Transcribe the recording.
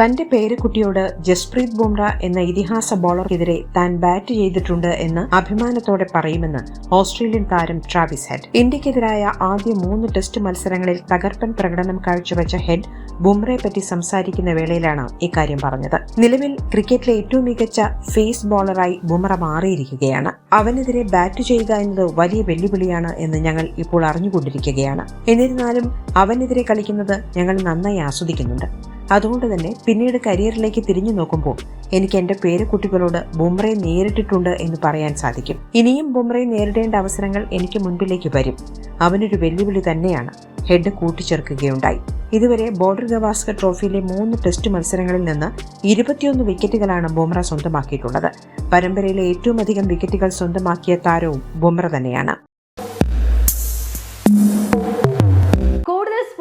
തന്റെ പേരക്കുട്ടിയോട് ജസ്പ്രീത് ബുംറ എന്ന ഇതിഹാസ ബോളർക്കെതിരെ താൻ ബാറ്റ് ചെയ്തിട്ടുണ്ട് എന്ന് അഭിമാനത്തോടെ പറയുമെന്ന് ഓസ്ട്രേലിയൻ താരം ട്രാവിസ് ഹെഡ്. ഇന്ത്യക്കെതിരായ ആദ്യ മൂന്ന് ടെസ്റ്റ് മത്സരങ്ങളിൽ തകർപ്പൻ പ്രകടനം കാഴ്ചവെച്ച ഹെഡ് ബുംറയെ പറ്റി സംസാരിക്കുന്ന വേളയിലാണ് ഇക്കാര്യം പറഞ്ഞത്. നിലവിൽ ക്രിക്കറ്റിലെ ഏറ്റവും മികച്ച ഫേസ് ബോളറായി ബുംറ മാറിയിരിക്കുകയാണ്. അവനെതിരെ ബാറ്റ് ചെയ്യുക എന്നത് വലിയ വെല്ലുവിളിയാണ് എന്ന് ഞങ്ങൾ ഇപ്പോൾ അറിഞ്ഞുകൊണ്ടിരിക്കുകയാണ്. എന്നിരുന്നാലും അവനെതിരെ കളിക്കുന്നത് ഞങ്ങൾ നന്നായി ആസ്വദിക്കുന്നുണ്ട്. അതുകൊണ്ട് തന്നെ പിന്നീട് കരിയറിലേക്ക് തിരിഞ്ഞു നോക്കുമ്പോൾ എനിക്ക് എന്റെ പേരക്കുട്ടികളോട് ബുംറയെ നേരിട്ടിട്ടുണ്ട് എന്ന് പറയാൻ സാധിക്കും. ഇനിയും ബുംറയെ നേരിടേണ്ട അവസരങ്ങൾ എനിക്ക് മുൻപിലേക്ക് വരും. അവനൊരു വെല്ലുവിളി തന്നെയാണ്. ഹെഡ് കൂട്ടിച്ചേർക്കുകയുണ്ടായി. ഇതുവരെ ബോർഡർ ഗവാസ്കർ ട്രോഫിയിലെ മൂന്ന് ടെസ്റ്റ് മത്സരങ്ങളിൽ നിന്ന് ഇരുപത്തിയൊന്ന് വിക്കറ്റുകളാണ് ബുംറ സ്വന്തമാക്കിയിട്ടുള്ളത്. പരമ്പരയിലെ ഏറ്റവും അധികം വിക്കറ്റുകൾ സ്വന്തമാക്കിയ താരവും ബുംറ തന്നെയാണ്.